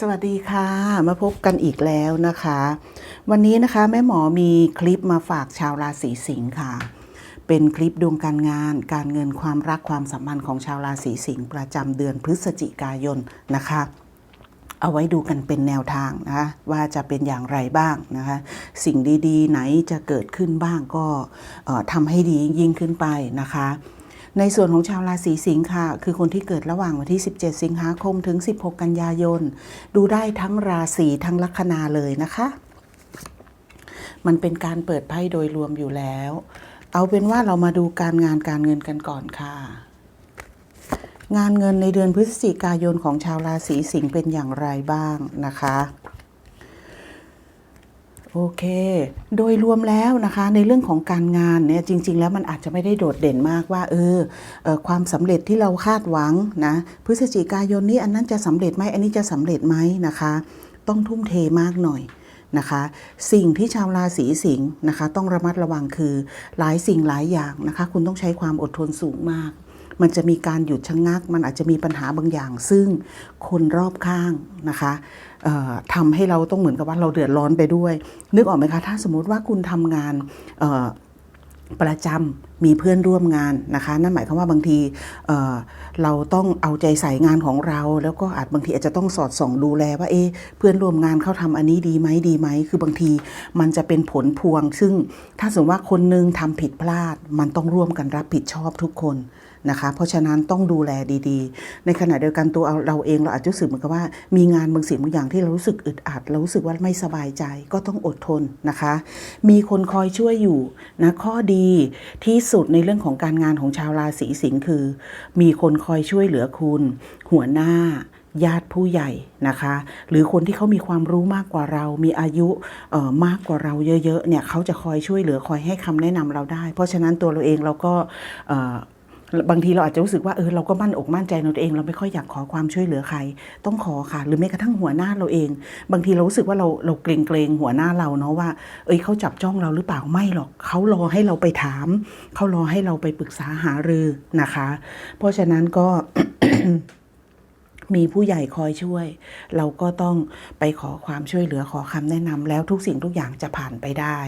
สวัสดีค่ะ มาพบกันอีกแล้วนะคะ วันนี้นะคะแม่หมอมีคลิปมาฝากชาวราศีสิงค์ค่ะ เป็นคลิปดวงการงาน การเงินความรักความสัมพันธ์ของชาวราศีสิงค์ประจำเดือนพฤศจิกายนนะคะ เอาไว้ดูกันเป็นแนวทางนะคะว่าจะเป็นอย่างไรบ้างนะคะ สิ่งดีๆ ไหนจะเกิดขึ้นบ้างก็ทำให้ดียิ่งขึ้นไปนะคะ ในส่วนของชาวราศีสิงค์ค่ะ คือคนที่เกิดระหว่างวันที่ 17 สิงหาคมถึง 16 กันยายน ดูได้ทั้งราศีทั้งลัคนาเลยนะคะ มันเป็นการเปิดไพ่โดยรวมอยู่แล้ว เอาเป็นว่าเรามาดูการงานการเงินกันก่อนค่ะ งานเงินในเดือนพฤศจิกายนของชาวราศีสิงห์เป็นอย่างไรบ้างนะคะ โอเค โดยรวมแล้วนะคะในเรื่องของการงานเนี่ยจริง ๆ แล้วมันอาจจะไม่ได้โดดเด่นมากว่าเออเออความสำเร็จที่เราคาดหวังนะพฤศจิกายนนี้อันนั้นจะสำเร็จไหมอันนี้จะสำเร็จไหมนะคะ ต้องทุ่มเทมากหน่อยนะคะสิ่งที่ชาวราศีสิงห์นะคะ ต้องระมัดระวังคือหลายสิ่งหลายอย่างนะคะ คุณต้องใช้ความอดทนสูงมาก มันจะมีการหยุดชะงัก มันอาจจะมีปัญหาบางอย่าง ซึ่งคนรอบข้างนะคะทำให้เราต้องเหมือนกับว่าเราเดือดร้อนไปด้วย นึกออกไหมคะ ถ้าสมมุติว่าคุณทำงานประจำมีเพื่อนร่วมงานนะคะ นั่นหมายความว่าบางทีเเราต้องเอาใจใส่งานของเรา แล้วก็อาจบางทีอาจจะต้องสอดส่องดูแลว่าเอ๊เพื่อนร่วมงานเขาทำอันนี้ดีไหมดีไหม คือบางทีมันจะเป็นผลพวง ซึ่งถ้าสมมติว่าคนหนึงทำผิดพลาด มันต้องร่วมกันรับผิดชอบทุกคน นะคะเพราะฉะนั้นต้องดูแลดีๆ ในขณะเดียวกันตัวเราเองเราอาจจะรู้สึกเหมือนกับว่า มีงานบางสิ่งบางอย่างที่เรารู้สึกอึดอัดเรารู้สึกว่าไม่สบายใจก็ต้องอดทนนะคะ มีคนคอยช่วยอยู่นะข้อดีที่สุดในเรื่องของการงานของชาวราศีสิงห์คือ มีคนคอยช่วยเหลือคุณ หัวหน้าญาติผู้ใหญ่นะคะ หรือคนที่เขามีความรู้มากกว่าเรา มีอายุเอ่อมากกว่าเราเยอะๆเนี่ยเขาจะคอยช่วยเหลือคอยให้คำแนะนำเราได้ เพราะฉะนั้นตัวเราเองเราก็ บางทีเราอาจจะรู้สึกว่าเออเราก็มั่นอกมั่นใจในตัวเอง เราไม่ค่อยอยากขอความช่วยเหลือใคร ต้องขอค่ะ หรือแม้กระทั่งหัวหน้าเราเอง บางทีเรารู้สึกว่าเราเราเกรงเกรงหัวหน้าเราเนาะว่า เอ้ยเขาจับจ้องเราหรือเปล่าไม่หรอกเขารอให้เราไปถาม เขารอให้เราไปปรึกษาหารือนะคะ เพราะฉะนั้นก็มีผู้ใหญ่คอยช่วย เราก็ต้องไปขอความช่วยเหลือขอคำแนะนำแล้วทุกสิ่งทุกอย่างจะผ่านไปได้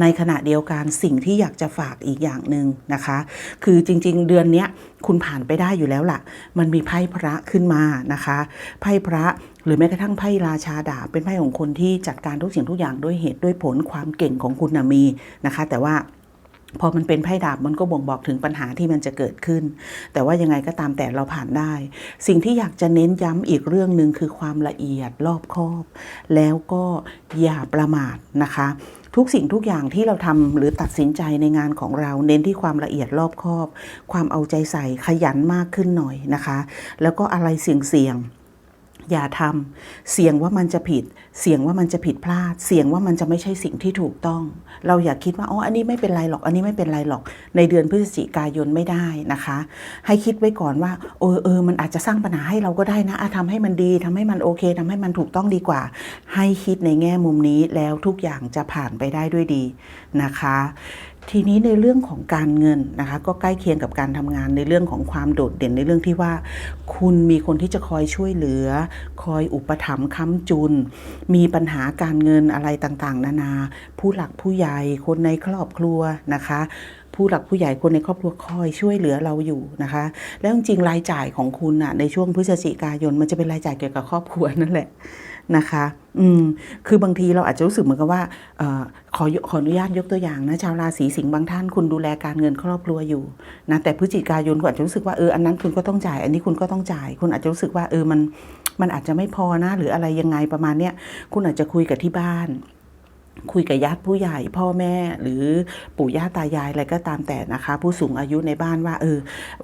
ในขณะเดียวกันสิ่งที่อยากจะฝากอีกอย่างหนึ่งนะคะ คือจริง ๆ เดือนนี้คุณผ่านไปได้อยู่แล้วล่ะ มันมีไพ่พระขึ้นมานะคะไพ่พระหรือแม้กระทั่งไพ่ราชาดาบเป็นไพ่ของคนที่จัดการทุกสิ่งทุกอย่างด้วยเหตุด้วยผลความเก่งของคุณนะมีนะคะ แต่ว่าพอมันเป็นไพ่ดาบมันก็บ่งบอกถึงปัญหาที่มันจะเกิดขึ้น แต่ว่ายังไงก็ตามแต่เราผ่านได้ สิ่งที่อยากจะเน้นย้ำอีกเรื่องหนึ่งคือความละเอียดรอบคอบ แล้วก็อย่าประมาทนะคะ ทุกสิ่งทุกอย่างที่เราทำหรือตัดสินใจในงานของเราเน้นที่ความละเอียดรอบคอบ ความเอาใจใส่ขยันมากขึ้นหน่อยนะคะ แล้วก็อะไรเสี่ยงๆ อย่าทำเสี่ยงว่ามันจะผิด เสี่ยงว่ามันจะผิดพลาด เสี่ยงว่ามันจะไม่ใช่สิ่งที่ถูกต้อง เราอย่าคิดว่าอ๋ออันนี้ไม่เป็นไรหรอก อันนี้ไม่เป็นไรหรอก ในเดือนพฤศจิกายนไม่ได้นะคะ ให้คิดไว้ก่อนว่าเออเออมันอาจจะสร้างปัญหาให้เราก็ได้นะอะทำให้มันดีทำให้มันโอเคทำให้มันถูกต้องดีกว่า ให้คิดในแง่มุมนี้แล้วทุกอย่างจะผ่านไปได้ด้วยดีนะคะ ทีนี้ในเรื่องของการเงินนะคะ ก็ใกล้เคียงกับการทำงานในเรื่องของความโดดเด่นในเรื่องที่ว่า คุณมีคนที่จะคอยช่วยเหลือ คอยอุปถัมภ์ค้ำจุน มีปัญหาการเงินอะไรต่างๆ นานา ผู้หลักผู้ใหญ่คนในครอบครัวนะคะ ผู้หลักผู้ใหญ่คนในครอบครัวคอยช่วยเหลือเราอยู่นะคะ แล้วจริงรายจ่ายของคุณน่ะในช่วงพฤศจิกายน มันจะเป็นรายจ่ายเกี่ยวกับครอบครัวนั่นแหละนะคะ อืม คือบางทีเราอาจจะรู้สึกเหมือนกับว่าออขอขออนุญาตยกตัวอย่างนะ ชาวราศีสิงห์บางท่านคุณดูแลการเงินครอบครัวอยู่นะ แต่พฤศจิกายนคุณอาจจะรู้สึกว่าเออ อันนั้นคุณก็ต้องจ่าย อันนี้คุณก็ต้องจ่าย คุณอาจจะรู้สึกว่าเออ มัน มันอาจจะไม่พอนะ หรืออะไรยังไงประมาณเนี้ย คุณอาจจะคุยกับที่บ้าน คุยกับญาติผู้ใหญ่พ่อแม่ หรือปู่ย่าตายายอะไรก็ตามแต่นะคะ ผู้สูงอายุในบ้านว่าเออ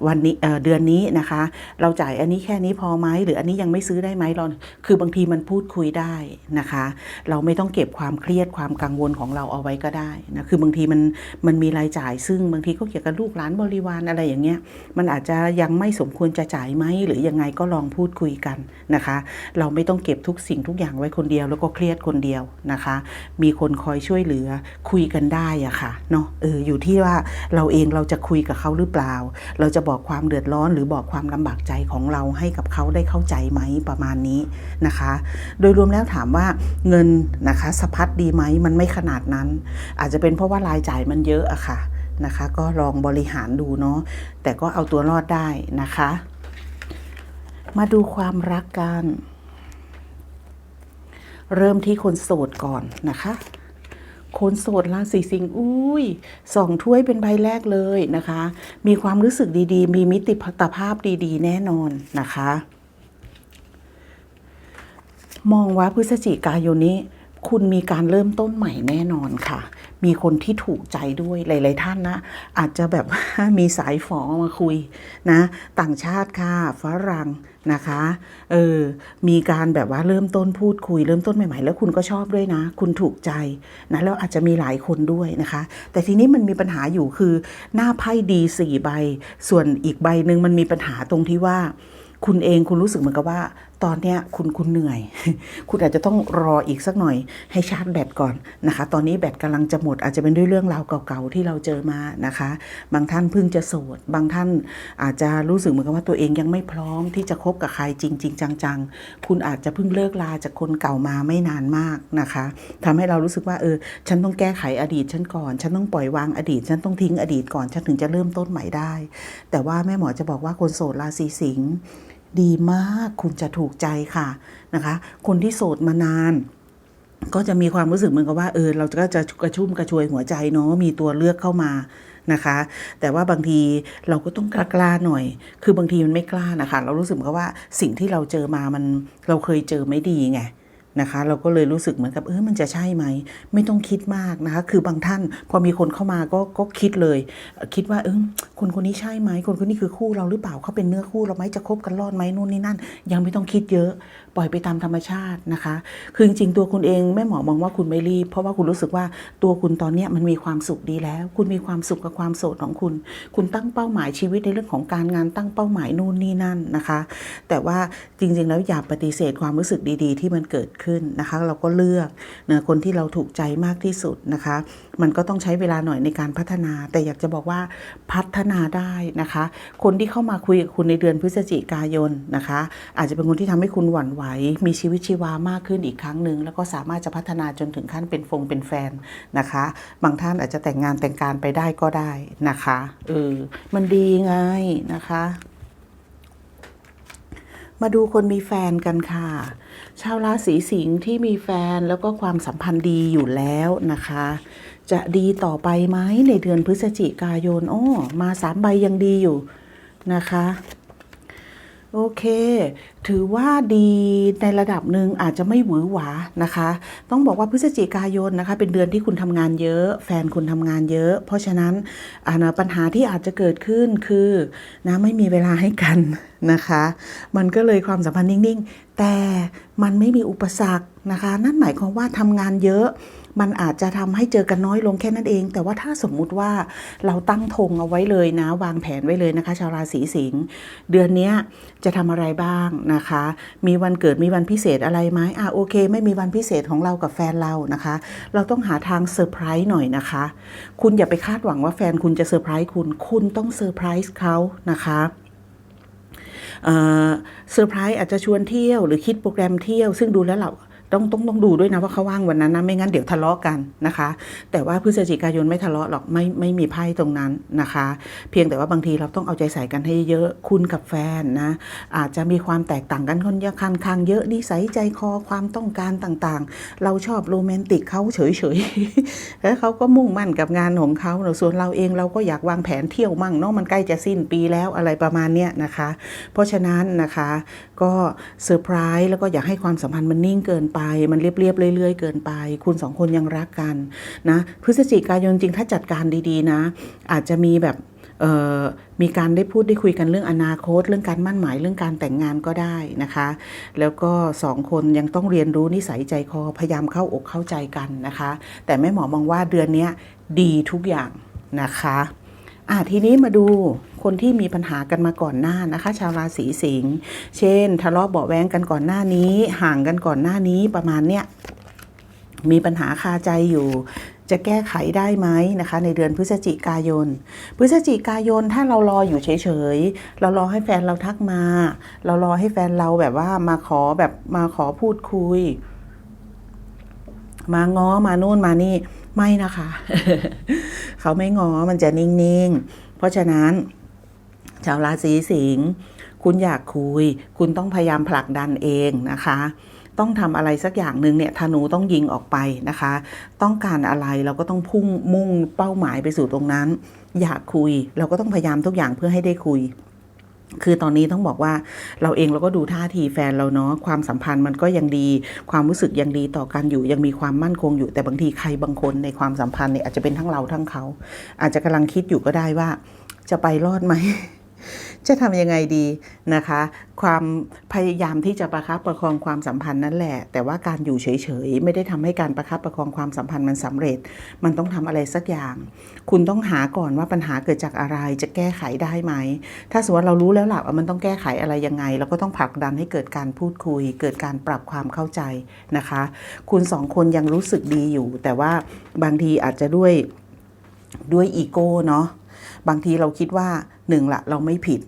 วันนี้เออเดือนนี้นะคะ เราจ่ายอันนี้แค่นี้พอไหมหรืออันนี้ยังไม่ซื้อได้ไหมเราคือบางทีมันพูดคุยได้นะคะ เราไม่ต้องเก็บความเครียดความกังวลของเราเอาไว้ก็ได้นะคือบางทีมันมันมีรายจ่าย ซึ่งบางทีก็เกี่ยวกับลูกหลานบริวารอะไรอย่างเงี้ยมันอาจจะยังไม่สมควรจะจ่ายไหมหรือยังไงก็ลองพูดคุยกันนะคะ เราไม่ต้องเก็บทุกสิ่งทุกอย่างไว้คนเดียว แล้วก็เครียดคนเดียวนะคะ มีคนคนคอยช่วยเหลือ คุยกันได้อะค่ะเนาะเอออยู่ที่ว่าเราเองเราจะคุยกับเขาหรือเปล่า เราจะบอกความเดือดร้อน หรือบอกความลำบากใจของเราให้กับเขาได้เข้าใจไหมประมาณนี้นะคะ โดยรวมแล้วถามว่าเงินนะคะสะพัดดีไหมมันไม่ขนาดนั้น อาจจะเป็นเพราะว่ารายจ่ายมันเยอะอะค่ะนะคะ ก็ลองบริหารดูเนาะแต่ก็เอาตัวรอดได้นะคะ มาดูความรักกัน เริ่มที่คนโสดก่อนนะคะคนโสดราศีสิงห์อุ้ยสองถ้วยเป็นใบแรกเลยนะคะ มีความรู้สึกดีๆ มีมิติภาพดีๆ แน่นอนนะคะ มองว่าพฤศจิกายนนี้ คุณมีการเริ่มต้นใหม่แน่นอนค่ะ มีคนที่ถูกใจด้วยหลาย ๆ ท่านนะ อาจจะแบบมีสายฝอมาคุยนะ ต่างชาติค่ะฝรั่ง นะคะเออมีการแบบว่าเริ่มต้นพูดคุยเริ่มต้นใหม่ๆ แล้วคุณก็ชอบด้วยนะ คุณถูกใจนะแล้วอาจจะมีหลายคนด้วยนะคะ แต่ทีนี้มันมีปัญหาอยู่คือหน้าไพ่ดีสี่ใบ ส่วนอีกใบหนึ่งมันมีปัญหาตรงที่ว่า คุณเองคุณรู้สึกเหมือนกับว่าตอนเนี้ยคุณคุณเหนื่อย คุณอาจจะต้องรออีกสักหน่อยให้ชาร์จแบตก่อนนะคะ ตอนนี้แบตกำลังจะหมดอาจจะเป็นด้วยเรื่องราวเก่าๆที่เราเจอมานะคะ บางท่านเพิ่งจะโสด บางท่านอาจจะรู้สึกเหมือนกับว่าตัวเองยังไม่พร้อมที่จะคบกับใครจริงๆจังๆ คุณอาจจะเพิ่งเลิกลาจากคนเก่ามาไม่นานมากนะคะทำให้เรารู้สึกว่าเออ ฉันต้องแก้ไขอดีตฉันก่อน ฉันต้องปล่อยวางอดีต ฉันต้องทิ้งอดีตก่อน ฉันถึงจะเริ่มต้นใหม่ได้ แต่ว่าแม่หมอจะบอกว่าคนโสดราศีสิงห์ ดีมากคุณจะถูกใจค่ะนะคะ คนที่โสดมานาน ก็จะมีความรู้สึกเหมือนกับว่าเออเราก็จะกระชุ่มกระชวยหัวใจเนาะมีตัวเลือกเข้ามานะคะ แต่ว่าบางทีเราก็ต้องกล้าๆหน่อย คือบางทีมันไม่กล้านะคะ เรารู้สึกเหมือนกับว่าสิ่งที่เราเจอมามันเราเคยเจอไม่ดีไง นะคะ เราก็เลยรู้สึกเหมือนกับเออมันจะใช่ไหม ไม่ต้องคิดมากนะคะ คือบางท่านพอมีคนเข้ามาก็ก็คิดเลย คิดว่าเออคนคนนี้ใช่ไหม คนคนนี้คือคู่เราหรือเปล่าเขาเป็นเนื้อคู่เราไหมจะคบกันรอดไหมนู่นนี่นั่น ยังไม่ต้องคิดเยอะปล่อยไปตามธรรมชาตินะคะ คือจริงๆตัวคุณเองแม่หมอมองว่าคุณไม่รีบ เพราะว่าคุณรู้สึกว่าตัวคุณตอนเนี้ยมันมีความสุขดีแล้ว คุณมีความสุขกับความโสดของคุณ คุณตั้งเป้าหมายชีวิตในเรื่องของการงานตั้งเป้าหมายนู่นนี่นั่นนะคะ แต่ว่าจริงๆแล้วอย่าปฏิเสธความรู้สึกดีๆ ที่มันเกิดขึ้นนะคะ เราก็เลือกนะคนที่เราถูกใจมากที่สุดนะคะ มันก็ต้องใช้เวลาหน่อยในการพัฒนา แต่อยากจะบอกว่าพัฒนาได้นะคะ คนที่เข้ามาคุยกับคุณในเดือนพฤศจิกายนนะคะ อาจจะเป็นคนที่ทำให้คุณหวั่นไหว มีชีวิตชีวามากขึ้นอีกครั้งหนึ่งแล้วก็สามารถจะพัฒนาจนถึงขั้นเป็นฟงเป็นแฟนนะคะ บางท่านอาจจะแต่งงานแต่งการไปได้ก็ได้นะคะเออมันดีไงนะคะมาดูคนมีแฟนกันค่ะ ชาวราศีสิงห์ที่มีแฟนแล้วก็ความสัมพันธ์ดีอยู่แล้วนะคะ จะดีต่อไปไหมในเดือนพฤศจิกายนอ้อมาสามใบยังดีอยู่นะคะ โอเค ถือว่าดีในระดับหนึ่งอาจจะไม่หวือหวานะคะ ต้องบอกว่าพฤศจิกายนนะคะ เป็นเดือนที่คุณทำงานเยอะ แฟนคุณทำงานเยอะ เพราะฉะนั้นนะปัญหาที่อาจจะเกิดขึ้นคือนะไม่มีเวลาให้กันนะคะ มันก็เลยความสัมพันธ์นิ่ง ๆ แต่มันไม่มีอุปสรรคนะคะ นั่นหมายความว่าทำงานเยอะ มันอาจจะทำให้เจอกันน้อยลงแค่นั้นเอง แต่ว่าถ้าสมมุติว่าเราตั้งธงเอาไว้เลยนะ วางแผนไว้เลยนะคะ ชาวราศีสิงห์เดือนนี้จะทำอะไรบ้างนะคะ มีวันเกิดมีวันพิเศษอะไรไหมอะโอเค ไม่มีวันพิเศษของเรากับแฟนเรานะคะ เราต้องหาทางเซอร์ไพรส์หน่อยนะคะ คุณอย่าไปคาดหวังว่าแฟนคุณจะเซอร์ไพรส์คุณ คุณต้องเซอร์ไพรส์เขานะคะเซอร์ไพรส์อาจจะชวนเที่ยวหรือคิดโปรแกรมเที่ยว ซึ่งดูแล้วเรา ต้องต้องต้องดูด้วยนะว่าเขาว่างวันนั้นนะไม่งั้นเดี๋ยวทะเลาะกันนะคะ แต่ว่าพฤศจิกายนไม่ทะเลาะหรอกไม่ไม่มีไพ่ตรงนั้นนะคะ เพียงแต่ว่าบางทีเราต้องเอาใจใส่กันให้เยอะคุณกับแฟนนะอาจจะมีความแตกต่างกันค่อนข้างคังเยอะนิสัยใจคอความต้องการต่างๆ เราชอบโรแมนติกเขาเฉยๆแล้วเขาก็มุ่งมั่นกับงานของเขาส่วนเราเองเราก็อยากวางแผนเที่ยวมั่งเนาะมันใกล้จะสิ้นปีแล้วอะไรประมาณเนี้ยนะคะ เพราะฉะนั้นนะคะก็เซอร์ไพรส์แล้วก็อยากให้ความสัมพันธ์มันนิ่งเกินไปมันเรียบๆเรื่อยๆ เกินไป คุณสองคนยังรักกันนะพฤศจิกายนจริงถ้าจัดการดีๆนะ อาจจะมีแบบมีการได้พูดได้คุยกันเรื่องอนาคต เรื่องการมั่นหมายเรื่องการแต่งงานก็ได้นะคะ แล้วก็สองคนยังต้องเรียนรู้นิสัยใจคอพยายามเข้าอกเข้าใจกันนะคะ แต่แม่หมอมองว่าเดือนนี้ดีทุกอย่างนะคะ อะทีนี้มาดูคนที่มีปัญหากันมาก่อนหน้านะคะ ชาวราศีสิงห์เช่น ทะเลาะเบาแว้งกันก่อนหน้านี้ ห่างกันก่อนหน้านี้ประมาณเนี้ยมีปัญหาคาใจอยู่จะแก้ไขได้ไหมนะคะ ในเดือนพฤศจิกายน พฤศจิกายนถ้าเรารออยู่เฉยๆ เรารอให้แฟนเราทักมา เรารอให้แฟนเราแบบว่ามาขอแบบมาขอพูดคุย มาง้อมานู่นมานี่ไม่นะคะ เขาไม่งอมันจะนิ่งๆ เพราะฉะนั้น ชาวราศีสิงห์คุณอยากคุย คุณต้องพยายามผลักดันเองนะคะ ต้องทำอะไรสักอย่างหนึ่งเนี่ยธนูต้องยิงออกไปนะคะ ต้องการอะไรเราก็ต้องพุ่งมุ่งเป้าหมายไปสู่ตรงนั้น อยากคุย เราก็ต้องพยายามทุกอย่างเพื่อให้ได้คุย คือตอนนี้ต้องบอกว่าเราเองเราก็ดูท่าทีแฟนเราเนาะความสัมพันธ์มันก็ยังดี ความรู้สึกยังดีต่อกันอยู่ ยังมีความมั่นคงอยู่แต่บางทีใครบางคนในความสัมพันธ์เนี่ยอาจจะเป็นทั้งเราทั้งเขา อาจจะกำลังคิดอยู่ก็ได้ว่าจะไปรอดไหม จะทำยังไงดีนะคะ ความพยายามที่จะประคับประคองความสัมพันธ์นั่นแหละ แต่ว่าการอยู่เฉยๆ ไม่ได้ทำให้การประคับประคองความสัมพันธ์มันสำเร็จ มันต้องทำอะไรสักอย่าง คุณต้องหาก่อนว่าปัญหาเกิดจากอะไรจะแก้ไขได้ไหม ถ้าสมมติว่าเรารู้แล้วล่ะว่ามันต้องแก้ไขอะไรยังไง เราก็ต้องผลักดันให้เกิดการพูดคุย เกิดการปรับความเข้าใจนะคะ คุณสองคนยังรู้สึกดีอยู่ แต่ว่าบางทีอาจจะด้วยด้วยอีโก้เนาะบางทีเราคิดว่า หนึ่งละเราไม่ผิด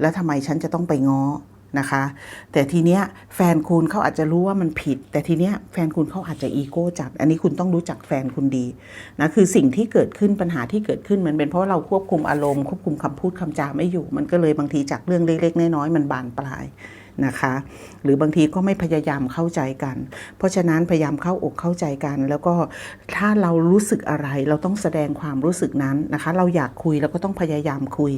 แล้วทำไมฉันจะต้องไปง้อนะคะ แต่ทีเนี้ยแฟนคุณเขาอาจจะรู้ว่ามันผิด แต่ทีเนี้ยแฟนคุณเขาอาจจะอีโก้จัด อันนี้คุณต้องรู้จักแฟนคุณดีนะคือสิ่งที่เกิดขึ้นปัญหาที่เกิดขึ้นมันเป็นเพราะเราควบคุมอารมณ์ควบคุมคำพูดคำจาไม่อยู่ มันก็เลยบางทีจากเรื่องเล็กๆน้อยๆมันบานปลาย นะคะ หรือบางทีก็ไม่พยายามเข้าใจกัน เพราะฉะนั้นพยายามเข้าอกเข้าใจกัน แล้วก็ถ้าเรารู้สึกอะไรเราต้องแสดงความรู้สึกนั้นนะคะ เราอยากคุยเราก็ต้องพยายามคุย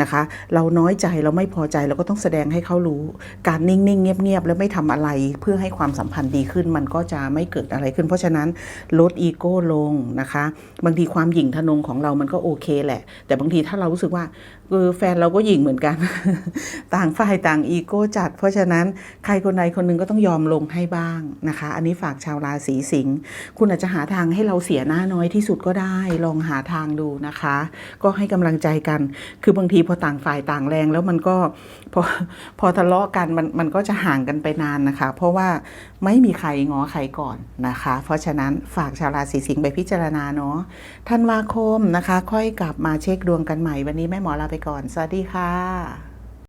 นะคะ เราน้อยใจเราไม่พอใจเราก็ต้องแสดงให้เขารู้ การนิ่งๆเงียบๆแล้วไม่ทำอะไรเพื่อให้ความสัมพันธ์ดีขึ้น มันก็จะไม่เกิดอะไรขึ้น เพราะฉะนั้นลดอีโก้ลงนะคะ บางทีความหยิ่งทะนงของเรามันก็โอเคแหละ แต่บางทีถ้าเรารู้สึกว่า เออแฟนเราก็หยิ่งเหมือนกัน ต่างฝ่ายต่างอีโก้จัด เพราะฉะนั้นใครคนใดคนหนึ่งก็ต้องยอมลงให้บ้างนะคะ อันนี้ฝากชาวราศีสิงห์คุณอาจจะหาทางให้เราเสียหน้าน้อยที่สุดก็ได้ ลองหาทางดูนะคะ ก็ให้กำลังใจกัน คือบางทีพอต่างฝ่ายต่างแรงแล้วมันก็พอพอทะเลาะกันมันมันก็จะห่างกันไปนานนะคะ เพราะว่าไม่มีใครงอใครก่อนนะคะ เพราะฉะนั้นฝากชาวราศีสิงห์ไปพิจารณาเนาะธันวาคมนะคะ ค่อยกลับมาเช็คดวงกันใหม่วันนี้แม่หมอลาไปก่อน สวัสดีค่ะ